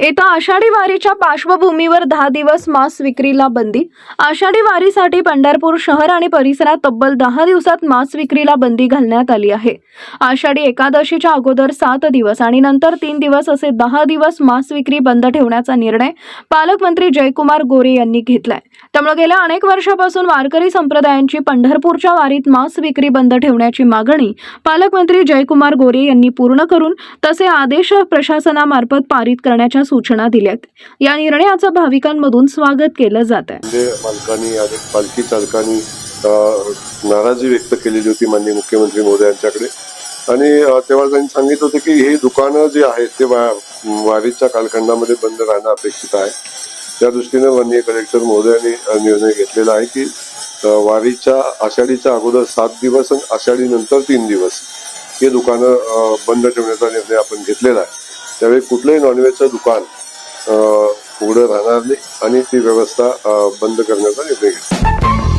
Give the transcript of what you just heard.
येत्या आषाढी वारीच्या पार्श्वभूमीवर दहा दिवस मांस विक्रीला बंदी. आषाढी वारीसाठी पंढरपूर शहर आणि परिसरात तब्बल दहा दिवसात मांस विक्रीला बंदी घालण्यात आली आहे. आषाढी एकादशीच्या अगोदर सात दिवस आणि नंतर तीन दिवस असे दहा दिवस मांस विक्री बंद ठेवण्याचा निर्णय पालकमंत्री जयकुमार गोरे यांनी घेतलाय. त्यामुळे गेल्या अनेक वर्षापासून वारकरी संप्रदायांची पंढरपूरच्या वारीत मांस विक्री बंद ठेवण्याची मागणी पालकमंत्री जयकुमार गोरे यांनी पूर्ण करून तसे आदेश प्रशासनामार्फत पारित करण्याच्या सूचना दिल्यात. या निर्णयाचं भाविकांमधून स्वागत केलं जात आहे. म्हणजे मालकांनी पालखी चालकांनी नाराजी व्यक्त केलेली होती माननीय मुख्यमंत्री मोदयांच्याकडे आणि तेव्हा त्यांनी सांगितलं होतं की हे दुकानं जे आहेत ते वारीच्या कालखंडामध्ये बंद राहणं अपेक्षित आहे. त्या दृष्टीनं माननीय कलेक्टर महोदयांनी निर्णय घेतलेला आहे की वारीच्या आषाढीच्या अगोदर सात दिवस आणि आषाढी नंतर तीन दिवस हे दुकानं बंद ठेवण्याचा निर्णय आपण घेतलेला आहे. त्यावेळी कुठलंही नॉनव्हेजचं दुकान उघडं राहणार नाही आणि ती व्यवस्था बंद करण्याचा निर्णय घेतला.